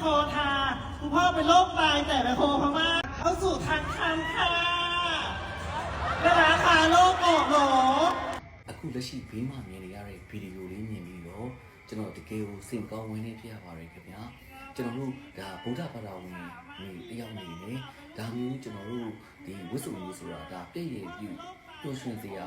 โคทาคุณพ่อเป็นโรคไตแต่ไปโคพม่าเข้าสู่ทางคันค่ะและราคาโรคโกโหล အခုလက်ရှိဘေးမှာမြင်နေရတဲ့ဗီဒီယိုလေးမြင်ပြီးတော့ကျွန်တော်တကယ်ကိုစိတ်ကောင်းဝင်နေပြရပါတယ်ခင်ဗျာကျွန်တော်တို့ဒါဗုဒ္ဓဘာသာဝင်နေတယောက်နေနေဒါမျိုးကျွန်တော်တို့ဒီဝိစုံမျိုးဆိုတာဒါပြည့်ရည်ပြုပျော်ရွှင်စရာ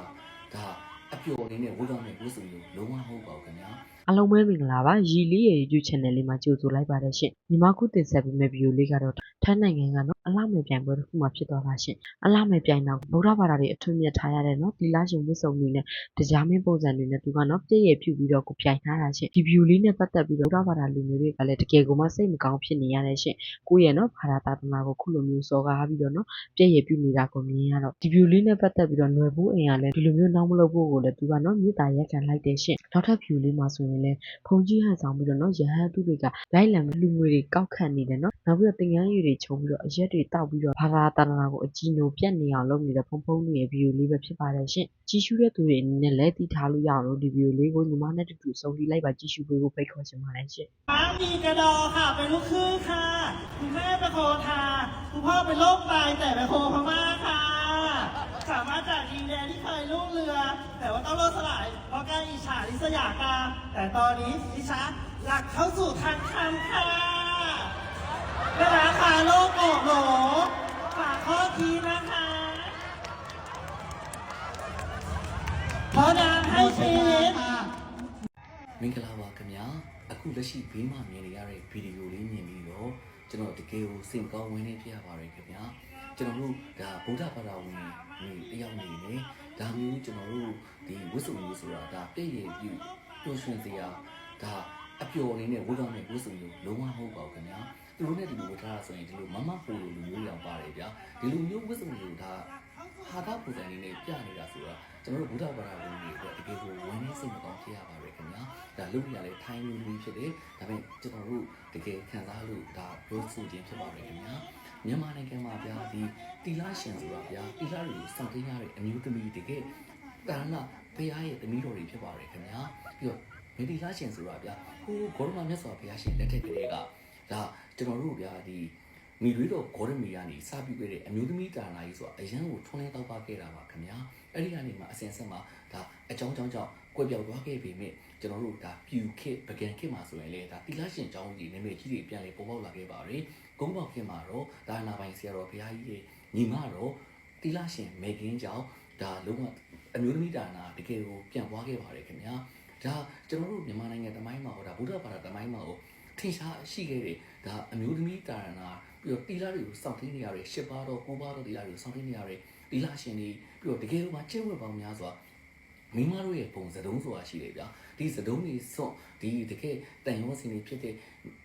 ဒါအပျော်လေးနဲ့ဝတ်တော်မဲ့ဝိစုံမျိုးလုံးဝမဟုတ်ပါဘူးခင်ဗျာ အားလုံးပဲမင်္ဂလာပါရီလေးရဲ့ YouTube channel လေးမှာကြိုဆိုလိုက်ပါတယ်ရှင်ညီမခုတင်ဆက်ပေးမယ့်ဗီဒီယိုလေးကတော့ထိုင်းနိုင်ငံကနော်အလှမဲ့ပြိုင်ပွဲတစ်ခုမှဖြစ်သွားတာရှင်အလှမဲ့ပြိုင်တော့ဗုဒ္ဓဘာသာတွေအထွတ်မြတ်ထားရတဲ့နော်ဒီလားရှင်ဝတ်စုံတွေနဲ့တရားမင်းပုံစံတွေနဲ့သူကနော်ပြည့်ရည်ပြုပြီးတော့ကိုပြိုင်ထားတာရှင်ဒီဗီဒီယိုလေးနဲ့ပတ်သက်ပြီးတော့ဗုဒ္ဓဘာသာလူမျိုးတွေကလည်းတကယ်ကိုမှစိတ်မကောင်းဖြစ်နေရတဲ့ရှင်ကိုယ့်ရဲ့နော်ဘာသာတာသနာကိုခုလိုမျိုးစော်ကားပြီးတော့နော်ပြည့်ရည်ပြုနေတာကိုမြင်ရတော့ဒီဗီဒီယိုလေးနဲ့ပတ်သက်ပြီးတော့ຫນွယ်ဘူးအိမ်ကလည်းဒီလိုမျိုးနောက်မလုပ်ဖို့ကိုလည်းသူကနော်မြေတားရက်ခံလိုက်တဲ့ရှင်နောက်ထပ်ဗီဒီယိုလေးမှာဆိုရလည်း ဖုန်ကြီးဟန်ဆောင်ပြီးတော့နော်ရဟန်းသူတွေကလိုက်လံလူငွေတွေကောက်ခတ်နေတယ်နော်နောက်ပြီးတော့တင်ငန်းရည်တွေခြုံပြီးတော့အရက်တွေတောက်ပြီးတော့ဘာသာတာနာကိုအကြီးညိုပြတ်နေအောင်လုပ်နေတဲ့ဖုန်ဖုန်တွေရဲ့ဗီဒီယိုလေးပဲဖြစ်ပါတယ်ရှင်ကြီးရှုတဲ့သူတွေအနေနဲ့လည်းသိထားလို့ရအောင်လို့ဒီဗီဒီယိုလေးကိုညီမနဲ့တူတူဆုံးဖြတ်လိုက်ပါကြီးရှုပေးဖို့ဖိတ်ခေါ်ချင်ပါတယ်ရှင် ป้ามีกระดอค่ะเป็นลูกครึ่งค่ะ คุณแม่เป็นโคทาคุณพ่อเป็นโรคไตแต่ไปโคพม่าค่ะ สามารถจากดินแดนที่เคยรุ่งเรืองแต่ว่าต้องล่มสลายเพราะการอิจฉาริษยาการแต่ตอนนี้ดิฉันหลักเข้าสู่ทางคันค่ะและราคาโลกโกโหลฝากข้อทีนะคะ เพราะนางให้ชีวิต မင်္ဂလာပါခင်ဗျာအခုလက်ရှိဘေးမှာမြင်နေရတဲ့ဗီဒီယိုလေးမြင်ပြီးတော့ကျွန်တော်တကယ်ကိုစိတ်ကောင်းဝင်နေပြရပါတယ်ခင်ဗျာ ကျွန်တော်တို့ဒါဗုဒ္ဓဘာသာဝင်နေတယောက်နေနေဒါမျိုးကျွန်တော်တို့ဒီဝိစုံမျိုးဆိုတာဒါပြည့်ရည်ပြုပျော်ရွှင်စရာဒါအပျော်လေးနဲ့ဝတ်တော်မဲ့ဝိစုံမျိုးလုံးဝမဟုတ်ပါဘူးခင်ဗျာသူတို့နဲ့ဒီလိုဝတ်ထားတာဆိုရင်ဒီလိုမမဟိုလိုလူမျိုးရောင်ပါတယ်ဗျာဒီလိုမျိုးဝိစုံမျိုးဒါဟာတာပုံစံလေးနဲ့ပြနေတာဆိုတော့ကျွန်တော်တို့ဗုဒ္ဓဘာသာဝင်တွေအတွက်တကယ်ကိုဝင်နေစိတ်မကောင်းဖြစ်ရပါတယ်ခင်ဗျာဒါလုပ်ရလဲထိုင်းလူမျိုးဖြစ်တယ်ဒါပေမဲ့ကျွန်တော်တို့တကယ်ခံစားလို့ဒါပြောဆိုခြင်းဖြစ်ပါတယ်ခင်ဗျာ မြန်မာနိုင်ငံမှာဗျာဒီတီလာရှင်ဆိုတာဗျာတီလာတွေကိုစောင့်သိမ်းရတဲ့အမျိုးသမီးတကယ်တာနာဘုရားရဲ့သမီးတော်တွေဖြစ်ပါတယ်ခင်ဗျာပြီးတော့မေတီလာရှင်ဆိုတာဗျာဟိုဂေါရမမြတ်စွာဘုရားရှင်လက်ထက်ကလေးကဒါကျွန်တော်တို့ဗျာဒီမိတွေတော့ဂေါရမီကနေစပြုခဲ့တဲ့အမျိုးသမီးတာနာကြီးဆိုတာအရန်ကိုထွန်းလင်းတောက်ပခဲ့တာပါခင်ဗျာအဲ့ဒီကနေမှအစဉ်ဆက်မှာဒါအကြောင်းကြောင်းကြောင့်ကွဲပြောက်သွားခဲ့ပေမဲ့ကျွန်တော်တို့ဒါပြူခစ်ပကံခစ်မှာဆိုရင်လေဒါတီလာရှင်ကျောင်းကြီးနာမည်ကြီးတွေပြန်လေပေါ်ပေါက်လာခဲ့ပါပြီ။ကု န်းပေါက်ခစ်မှာတော့ဒါနာပိုင်ဆရာတော်ဘုရားကြီးတွေညီမတော့တီလာရှင်မေကင်းကျောင်းဒါလုံးဝအမျိုးသမီးဒါနာတကယ်ကိုပြန်သွားခဲ့ပါတယ်ခင်ဗျာ။ဒါကျွန်တော်တို့မြန်မာနိုင်ငံတမိုင်းမှာဟောဒါဗုဒ္ဓဘာသာတမိုင်းမှာဟောထင်ရှားရှိခဲ့တယ်ဒါအမျိုးသမီးဒါနာပြီးတော့တီလာတွေကိုစောင့်သိနေရတဲ့ရှစ်ပါးတော့ကိုးပါးတော့တီလာတွေကိုစောင့်သိနေရတဲ့တီလာရှင်တွေပြီးတော့တကယ်လို့မှကျင့်ဝတ်ပေါင်းများစွာ မိန်းမတို့ရဲ့ပုံစံတုံးဆိုတာရှိတယ်ဗျာဒီစတုံးတွေစွန့်ဒီတကယ်တန်ရောစင်တွေဖြစ်တဲ့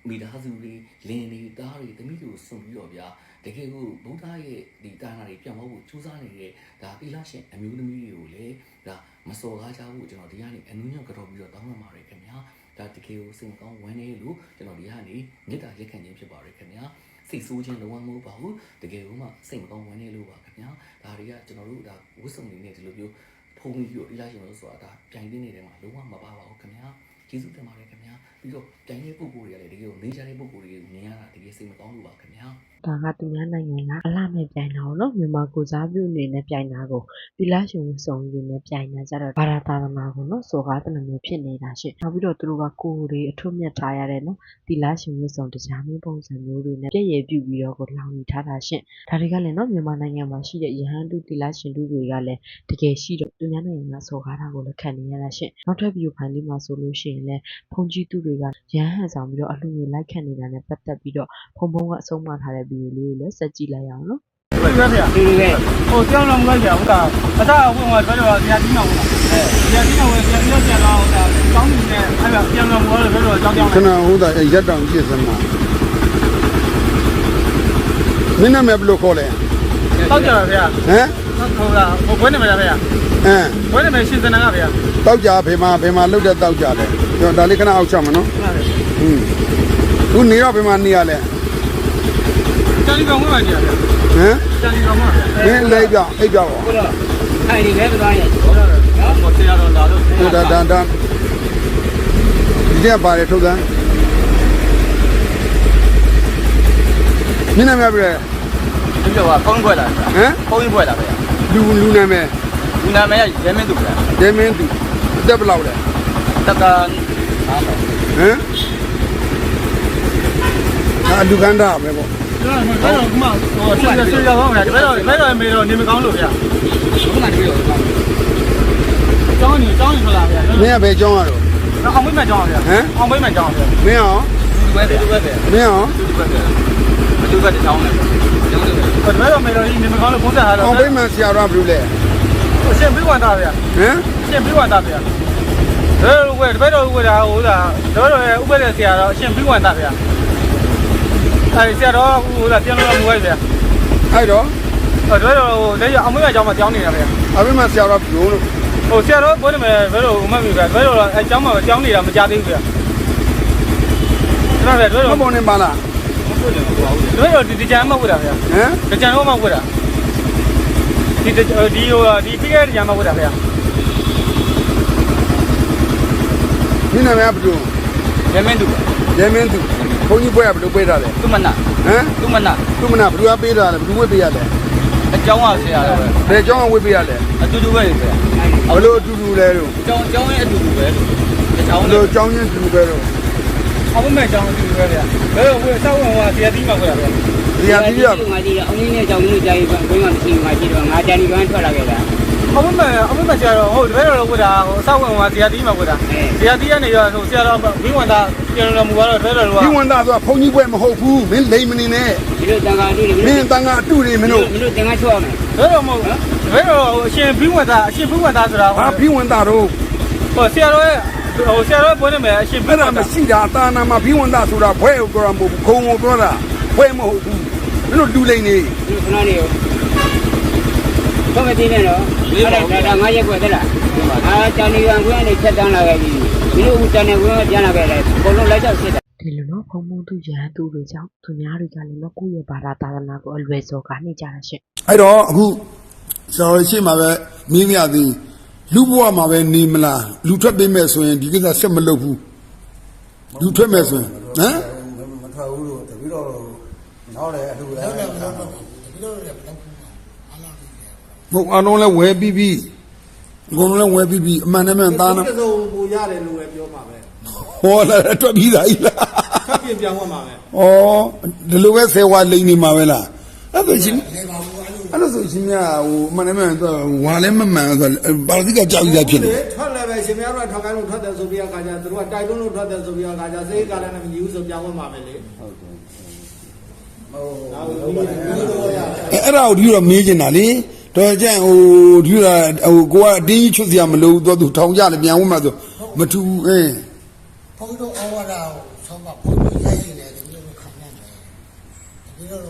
မိသားစုတွေလင်းတွေတားတွေတမိတွေကိုစွန့်ပြီးတော့ဗျာတကယ်ကိုဗုဒ္ဓရဲ့ဒီတာနာတွေပြန်မဖို့ကြိုးစားနေတဲ့ဒါသီလရှင်အမျိုးသမီးတွေကိုလည်းဒါမစော်ကားကြဘူးကျွန်တော်ဒီကနေအနုညံ့ကြော်ပြီးတော့တောင်းပန်ပါတယ်ခင်ဗျာဒါတကယ်ကိုစိတ်ကောင်းဝမ်းနေလို့ကျွန်တော်ဒီကနေမေတ္တာရက်ခံခြင်းဖြစ်ပါတယ်ခင်ဗျာစိတ်ဆိုးခြင်းလုံးဝမဟုတ်ပါဘူးတကယ်ကိုမှစိတ်မကောင်းဝမ်းနေလို့ပါခင်ဗျာဒါတွေကကျွန်တော်တို့ဒါဝတ်စုံနေနဲ့ဒီလိုမျိုး ဖုန်းကြီးကိုဒီလိုက်ရှင်လို့ဆိုတာဒါပြိုင်နေနေတဲ့မှာလုံးဝမပါပါဘူးခင်ဗျာကျေးဇူးတင်ပါတယ်ခင်ဗျာပြီးတော့ပြိုင်တဲ့ပုံကိုယ်တွေကလည်းတကယ်ကိုနေကြတဲ့ပုံကိုယ်တွေကိုမြင်ရတာတကယ်စိတ်မကောင်းလို့ပါခင်ဗျာဒါကသူများနိုင်ငံကအလှမဲ့ပြိုင်တာကိုနော်မြန်မာကိုစားပြုအနေနဲ့ပြိုင်တာကိုဒီလားရှင်ဝတ်စုံတွေနဲ့ပြိုင်တာကြတော့ဘာသာသာသနာကိုနော်စော်ကားတဲ့လိုမျိုးဖြစ်နေတာရှင့်နောက်ပြီးတော့သူတို့ကကိုယ်တွေအထွတ်မြတ်ထားရတဲ့နော်ဒီလားရှင်ဝတ်စုံတရားမင်းပုံစံမျိုးတွေနဲ့ပြည့်ရည်ပြုပြီးတော့ကိုလောင်နေထားတာရှင့်ဒါတွေကလည်းနော်မြန်မာနိုင်ငံမှာရှိတဲ့ယဟန်တုဒီလားရှင်တုတွေကလည်းတကယ်ရှိတော့သူများနိုင်ငံကစော်ကားတာကိုလည်းခံနေရတာရှင့်နောက်ထပ်ဗီဒီယိုဖိုင်လေးမှာဆိုလို့ရှိရင်လည်းဖုန်ကြီးသူတွေကရဟန်းဟန်ဆောင်ပြီးတော့အလှူငွေလိုက်ခံနေတာနဲ့ပတ်သက်ပြီးတော့ဖုံဖုံကအဆုံးမထားတဲ့ဗီဒီယိုလေးကိုလည်းဆက်ကြည့်လိုက်ရအောင်နော်။ဟုတ်ကဲ့ဗျာ။ဒီလိုပဲ။ဟိုကြောင်းလုံးလိုက်ကြဟုတ်တာ။အသာဝင်သွားပြောတော့ဆရာကြီးနောက်ဟုတ်လား။အဲဆရာကြီးနောက်ဝင်ဆရာကြီးနောက်ဆရာလာဟုတ်တာ။ကောင်းနေတယ်အဲ့ဒါပြန်လုံးသွားလို့ပြောတော့ကြောင်းကြောင်းခဏဟုတ်တာရက်တောင်ပြည့်စမ်းပါ။မင်းနာမည်ဘယ်လိုခေါ်လဲ။တောက်ကြပါဗျာ။ဟမ်။ဟုတ်လား။ဟိုဘွဲနေမလားဗျာ။အင်းဘွဲနေမယ်ရှင်စနာကဗျာ။တောက်ကြဖေမာဖေမာလှုပ်တဲ့တောက်ကြတယ်။ဒါလေးခဏအောက်ချမနော်။ဟုတ်ပါဗျာ။อืมခုနေတော့ဖေမာနေရလဲ။ တယ်လီကောင်ဝင်ပါကြည့်ဟမ်တယ်လီကောင်ဝင်မင်းလိုက်ပြအိပ်ပြပါဟုတ်လားထိုင်နေလဲသွားရဲ့ဟုတ်လားနော်ဆရာတော်လာတော့ဟိုဒါတန်တန်ဒီကပါတယ်ထုတ်တယ်မင်းနာမည်ပြလဲဒီတော့ဖုန်းခွဲလာဟမ်ဖုန်းကြီးခွဲလာပဲလူလူနာမည်လူနာမည်ရဲမင်းသူဗျာရဲမင်းသူအသက်ဘယ်လောက်လဲတက္ကဟမ် အာလူကန်တာပဲပေါ့ကျွန်တော်ဘယ်တော့မှဟိုဆက်ဆက်ရောက်အောင်ဗျာဘယ်တော့ဘယ်တော့မေတော့နေမကောင်းလို့ဗျာဘုမနေရောကျောင်းနေကျောင်းနေထွက်လာဗျာမင်းကဘယ်ကျောင်းရတော့အောင်မိမကျောင်းဗျာအောင်မိမကျောင်းဗျာမင်းအောင်ဒီဘက်ဒီဘက်ပဲမင်းအောင်ဒီဘက်ပဲဒီဘက်တောင်းတယ်ကျောင်းတယ်ဘယ်တော့မေတော့နေမကောင်းလို့ပုံစံဟာအောင်တော့ပိမှန်ဆရာတော်ကဘယ်လိုလဲရှင်ပြီးဝင်သားဗျာဟမ်ရှင်ပြီးဝင်သားဗျာဘယ်လိုဝဲဘယ်တော့ဝဲတာဟိုလားတော့တော့ဥပဒေဆရာတော့ရှင်ပြီးဝင်သားဗျာ အဲဆရာတော့ဟိုလားပြန်လို့မဝဲဗျာအဲ့တော့ဟိုတော့ဟိုလက်ရအောင်မရကြောင်းမှာကြောင်းနေတာဗျာအပိမှန်ဆရာတော်ဘယ်လိုလို့ဟိုဆရာတော်ပြောနေမယ်ဘယ်လိုမှမပြဗျာဘယ်လိုအဲကြောင်းမှာကြောင်းနေတာမကြသေးဘူးဗျာကျွန်တော်လည်းတို့မတော့ပေါ်နေပါလားတို့တော့ဒီဒီကြမ်းမဟုတ်တာဗျာဟမ်ဒီကြမ်းတော့မဟုတ်တာဒီဒီဟိုဒီပြည့်ရဲ့ကြမ်းမဟုတ်တာဗျာမင်းနာမည်ကဘယ်လိုရမင်းသူရဲမင်းသူ ဘုန်းကြီးပွဲကဘယ်လိုပေးတာလဲသူမနာဟမ်သူမနာသူမနာဘယ်လိုပေးတာလဲဘယ်လိုဝေးပေးရလဲအကြောင်းကဆရာတော့ဘယ်ကျောင်းကဝေးပေးရလဲအတူတူပဲဆရာဘယ်လိုအတူတူလဲတော့အကြောင်းအကြောင်းရဲ့အတူတူပဲအကြောင်းဘယ်လို့လိုကျောင်းချင်းတူပဲတော့အောင်မဲ့အကြောင်းအတူတူပဲဗျာဘယ်လိုဝယ်စောက်ဝင်ဟောဆရာတီးမှာခွဲဗျာဒီဟာဒီရငါကြီးအုံးကြီးနဲ့ကြောင်ကြီးကြာကြီးဘယ်မှမရှိဘူးငါကြီးတော့ငါကြာကြီးကထွက်လာခဲ့တာ အောင်မဲ့အောင်မဲ့ဆရာတော့ဟုတ်တပည့်တော်ဝယ်တာဟိုစောက်ဝင်ဟောဆရာတီးမှာခွဲတာဆရာတီးကနေရောဟိုဆရာတော်ဘင်းဝင်တာပြန်တော်မူတော့တပည့်တော်ကဒီဝန်သားဆိုတာဘုန်းကြီးပွဲမဟုတ်ဘူးမင်းလိမ်မနေနဲ့ဒီလိုတန်ခါတူတွေမင်းတန်ခါအတူတွေမင်းတို့မင်းတို့တင်ကားချောရမယ်ဘယ်တော့မဟုတ်ဘယ်တော့အရှင်ဘင်းဝင်တာအရှင်ဘင်းဝင်တာဆိုတာဘာဘီဝန်သားတို့ဟိုဆရာတော်ရဲ့ဟိုဆရာတော်ပြောနေမယ်အရှင်ဘအဲ့င်းဝဒါင်မတာရှိတာတာနာမှာဘီဝန်သားဆိုတာဘွဲကိုပြောတာမဟုတ်ဘူးခုံကိုပြောတာဘွဲမဟုတ်ဘူးမင်းတို့လူလိမ်နေဒီခဏလေးရော တော့မတင်းနဲ့တော့အဲ့ဒါငါရက်ွက်သလားအာကြာနေကခွင့်နဲ့ချက်တန်းလာခဲ့ပြီဒီလိုဦးတန်နေခွင့်ပြန်လာခဲ့တယ်ဘုံလုံးလိုက်ချက်စစ်တာဒီလိုနော်ဘုံဘုံသူရဟန်းသူတွေကြောင့်သူများတွေကလည်းနော်ကိုယ့်ရဲ့ဘာသာသာသနာကိုအလွယ်စော်ကားနေကြတာရှင်အဲ့တော့အခုဆရာတော်ရှိမှာပဲမင်းမြသည်လူဘဝမှာပဲနေမလားလူထွက်ပေးမယ်ဆိုရင်ဒီကိစ္စဆက်မလုပ်ဘူးလူထွက်မယ်ဆိုရင်ဟမ်မထွက်ဘူးလို့တပီတော့နောက်လည်းအလှူလည်းနောက်လည်းမလုပ်တော့ဘူးတပီတော့လည်းမလုပ်ဘူးအားလုံး ဘုံအလုံးလဲဝဲပြီးပြီးအကုန်လုံးလဲဝဲပြီးပြီးအမှန်တမ်းမှန်သားနာတစ်စုံပူရတယ်လို့ပဲပြောမှာပဲဟောလာအတွက်ပြီးသားကြီးလားခပ်ပြင်ပြောင်းသွားမှာပဲဩဒီလိုပဲဆယ်ဝါလိန်နေမှာပဲလားအဲ့ဒါချင်းအဲ့လိုဆိုရှင်များဟိုအမှန်တမ်းမှန်တော့ဝါလည်းမမှန်ဆိုပါဠိကကြောက်ကြဖြစ်နေထွက်လည်းပဲရှင်မရတော့ထောက်ကိုင်းလို့ထွက်တယ်ဆိုပြီးတော့ခါကြသူတို့ကတိုက်တွန်းလို့ထွက်တယ်ဆိုပြီးတော့ခါကြစေးကလည်းမညီဘူးဆိုပြောင်းသွားမှာပဲလေဟုတ်တယ်ဟုတ်ဒါကိုဒီလိုလိုရတယ်အဲ့အဲ့ဒါကိုဒီလိုမေးချင်တာလေ တော့ကြံဟိုဒီလိုဟိုကိုကအတင်းကြီးချွတ်စရာမလိုဘူးတော့သူထောင်ကြလည်းပြန်ဝင်မှာဆိုမထူဘူးအင်းဘုန်းကြီးတို့ဩဝါဒကိုဆောင်းပါဘုန်းကြီးရိုက်ရင်လည်းတပီတော့ခံနိုင်တယ်တပီတော့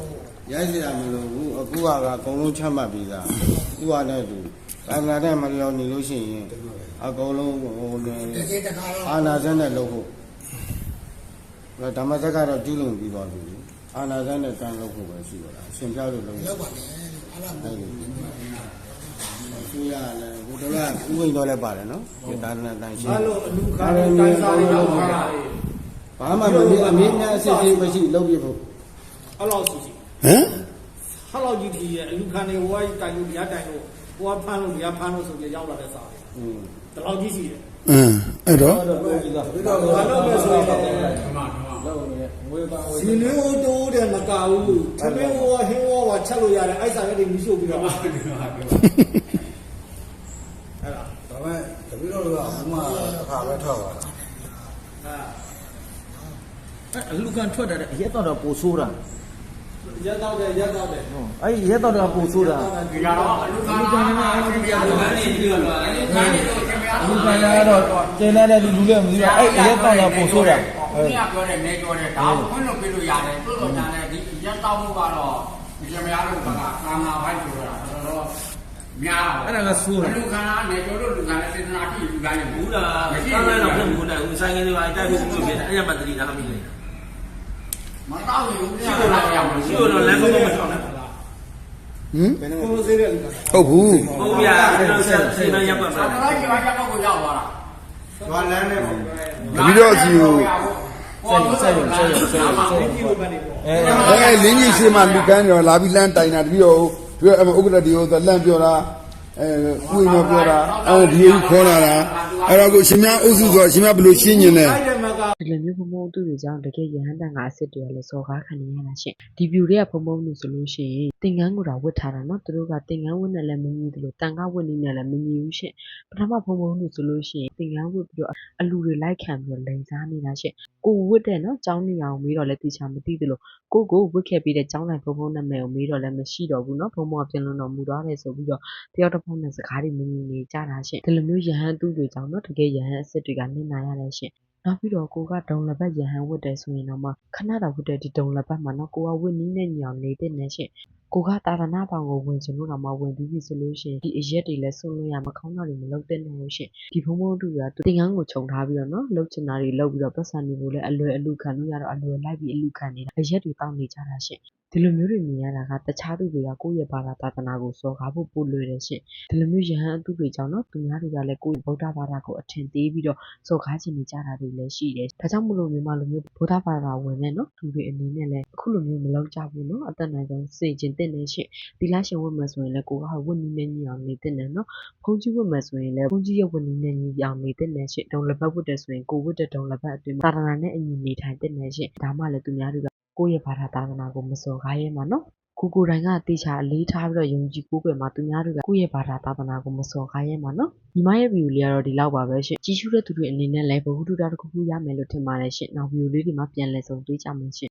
ရိုက်စရာမလိုဘူးအခုကအကုန်လုံးချမှတ်ပြီးသားသူကလည်းသူသာသနာ့တဲ့မလျော်နေလို့ရှိရင်အကုန်လုံးဟိုနေတကယ်တကားတော့အာနာဇက်နဲ့လုပ်ဖို့ဒါဓမ္မစက်ကတော့ကျူးလွန်ပြီးသွားပြီအာနာဇက်နဲ့ကံလုပ်ဖို့ပဲရှိတော့တာရှင်ပြလို့လုပ်ရလောက်ပါ လေအားလုံးအဲ့ဒီသူရလည်းဘုရားကဥဝင်တော့လည်းပါတယ်နော်ဒီသာသနာတန်ရှင်းအဲ့လိုအလူခါတိုင်းစားတွေတော့မှာဘာမှမဖြစ်အမင်းများအစစ်စစ်မရှိလုပ်ပြဖို့အဲ့လောက်စီစီဟမ်ဟလောက်ကြီးကြီးရဲ့အလူခါနေဝိုင်းတိုင်လို့ရတိုင်လို့ဟိုကဖမ်းလို့ရဖမ်းလို့ဆိုပြီးရောက်လာတဲ့စားတွေอืมဒီလောက်ကြီးစီတယ်အင်းအဲ့တော့လုပ်ပြီးသားဘာလို့လဲဆိုရင် လုပ်နေဝေပါဝေဒီလိုတိုးတယ်မကဘူးသမင်းဝဟင်းဝဝချက်လို့ရတယ်အိုက်စာရက်တွေမြှုပ်ပြီးတော့အဲ့ဒါဒါပေမဲ့တပီတော့ကဘုမအခါပဲထွက်သွားတာအလူကန်ထွက်တာတဲ့ရဲတော့တော့ပိုဆိုးတာရက်တော့တယ်ရက်တော့တယ်အဲ့ဒီရဲတော့တော့ပိုဆိုးတာဒီကတော့အလူခါကလည်းအဲ့ဒီကတော့နေပြီးတော့အလူကန်ရတော့ကျင်းတဲ့လူလူလည်းမသိတော့အဲ့ရဲတော့တော့ပိုဆိုးတာ ဘုရားပြောတယ်နေပြောတယ်ဒါကိုခွင့်လို့ပြလို့ရတယ်ပြလို့ညာတယ်ဒီရက်တောက်မှုကတော့ဒီမရလို့ကကာမဘိုက်ဆိုတာတော်တော်များအဲ့ဒါကဆိုးတာလူခန္ဓာနေပြောလို့လူခန္ဓာစေတနာကြည့်လူခန္ဓာဘူးလားကားလိုက်တော့ပြန်ဘူးနိုင်ဦးဆိုင်ကလေးပါတိုက်ဖို့ပြုတ်ပြတယ်အဲ့ရမှတတိထားမိတယ်မတော့ဘူးရှိလို့လည်းရမှာရှိတော့လမ်းကောင်းမထောင်းနဲ့ဟမ်ကိုလိုစေးတဲ့လူကဟုတ်ဘူးဟုတ်ဗျာကျွန်တော်ဆက်စီမံရပ်ပတ်ပါတော်တော်ကြီးပါကြောက်ကိုရောက်သွားတာသွားလမ်းနဲ့တပီတော့စီကို ဆက်ရုံဆက်ရုံဆက်ရုံဆက်ရုံအဲအဲလင်းကြီးရှိမှလူကန်းရောလာပြီးလမ်းတိုင်တာတပည့်တော်ဒီဥက္ကဋ္ဌဒီဟိုလမ်းပြောတာ အဲဥယျာဉ်ပြောတာအဲဒီခေါ်လာတာအဲ့တော့ကိုရှင်များအုပ်စုဆိုရှင်များဘယ်လိုရှင်းညင်လဲအဲ့ဒီမှာကဒီလိုမျိုးဘုံဘုံသူတွေကြောင့်တကယ်ရဟန်းတန်ကအစ်စ်တွေကလည်းစော်ကားခံနေရတာရှင်ဒီဗျူတွေကဘုံဘုံလို့ဆိုလို့ရှိရင်သင်္ကန်းကိုတော့ဝတ်ထားတာနော်သူတို့ကသင်္ကန်းဝတ်နဲ့လည်းမညီဘူးလို့တန်ခါဝတ်နေနဲ့လည်းမညီဘူးရှင်ပထမဘုံဘုံလို့ဆိုလို့ရှိရင်သင်္ကန်းဝတ်ပြီးတော့အလူတွေလိုက်ခံပြီးတော့လိန်စားနေတာရှင်ကိုဝတ်တဲ့နော်ចောင်းနေအောင်မေးတော့လည်းတေချာမသိသလိုကိုကိုဝတ်ခဲ့ပြီးတဲ့ចောင်းလိုက်ဘုံဘုံနာမည်ကိုမေးတော့လည်းမရှိတော့ဘူးနော်ဘုံဘုံကပြင်လွန်တော်မူသွားတယ်ဆိုပြီးတော့တယောက်တစ်ဖက်နဲ့စကားတွေမညီနေကြတာရှင်ဒီလိုမျိုးရဟန်းသူတွေကြောင့်နော်တကယ်ရဟန်းအစ်စ်တွေကနင့်နာရတယ်ရှင်နောက်ပြီးတော့ကိုကဒုံလက်ပတ်ရဟန်းဝတ်တယ်ဆိုရင်တော့မှခဏတာဝတ်တဲ့ဒီဒုံလက်ပတ်မှာနော်ကိုကဝတ်နီးနဲ့ညောင်နေတဲ့နဲ့ရှင့် ကိုကတာရဏဘောင်ကိုဝင်ချင်လို့တော့မှဝင်ပြီးပြီဆိုလို့ရှိရင်ဒီအရက်တွေလည်းဆုံးလို့ရမကောင်းတာတွေမလုပ်တဲ့နဲ့လို့ရှင့်ဒီဖုံဖုံတူကသူတင်ငန်းကိုခြုံထားပြီးတော့နော်လှုပ်ချင်တာတွေလှုပ်ပြီးတော့ပတ်စံတွေကိုလည်းအလွယ်အလူခံလို့ရတော့အလွယ်လိုက်ပြီးအလူခံနေတာအရက်တွေတောင်းနေကြတာရှင့်ဒီလိုမျိုးတွေမြင်ရတာကတခြားသူတွေကကိုယ့်ရဲ့ဘာသာသာသနာကိုစော်ကားဖို့ပို့လွယ်တယ်ရှင့်ဒီလိုမျိုးယဟန်အတုတွေကြောင့်နော်သူများတွေကလည်းကိုယ့်ရဲ့ဗုဒ္ဓဘာသာကိုအထင်သေးပြီးတော့စော်ကားချင်နေကြတာတွေလည်းရှိတယ်။ဒါကြောင့်မလို့မြန်မာလူမျိုးဗုဒ္ဓဘာသာဝင်တဲ့နော်သူတွေအနေနဲ့လည်းအခုလိုမျိုးမလုပ်ကြဘူးနော်အသက်နိုင်ဆုံးစေကျင်တဲ့နေရှင့်။ဒီလားရှင်ဝတ်မယ်ဆိုရင်လည်းကိုကဝတ်နီးနဲ့ညီအောင်နေတဲ့နေနော်။ဘုန်းကြီးဝတ်မယ်ဆိုရင်လည်းဘုန်းကြီးရဲ့ဝတ်နီးနဲ့ညီအောင်နေတဲ့နေရှင့်။ဒုံလက်ဘတ်ဝတ်တယ်ဆိုရင်ကိုဝတ်တဲ့ဒုံလက်ဘတ်အတွင်းမှာသာသနာနဲ့အညီနေထိုင်တဲ့နေရှင့်။ဒါမှလည်းသူများတွေကကိုယ့်ရဲ့ဘာသာသာသနာကိုမစော်ကားရဲမှာနော်။ကိုကိုယ်တိုင်ကတေချာအလေးထားပြီးတော့ယုံကြည်ကိုးကွယ်မှာသူများတွေကကိုယ့်ရဲ့ဘာသာသာသနာကိုမစော်ကားရဲမှာနော်ညီမရဲ့ဗီဒီယိုလေးကတော့ဒီလောက်ပါပဲရှင်ကြီးရှုတဲ့သူတွေအနေနဲ့လည်းဘဝတုဒ္ဒတစ်ခုခုရမယ်လို့ထင်ပါတယ်ရှင်နောက်ဗီဒီယိုလေးဒီမှာပြန်လည်ဆုံတွေ့ကြမယ်ရှင်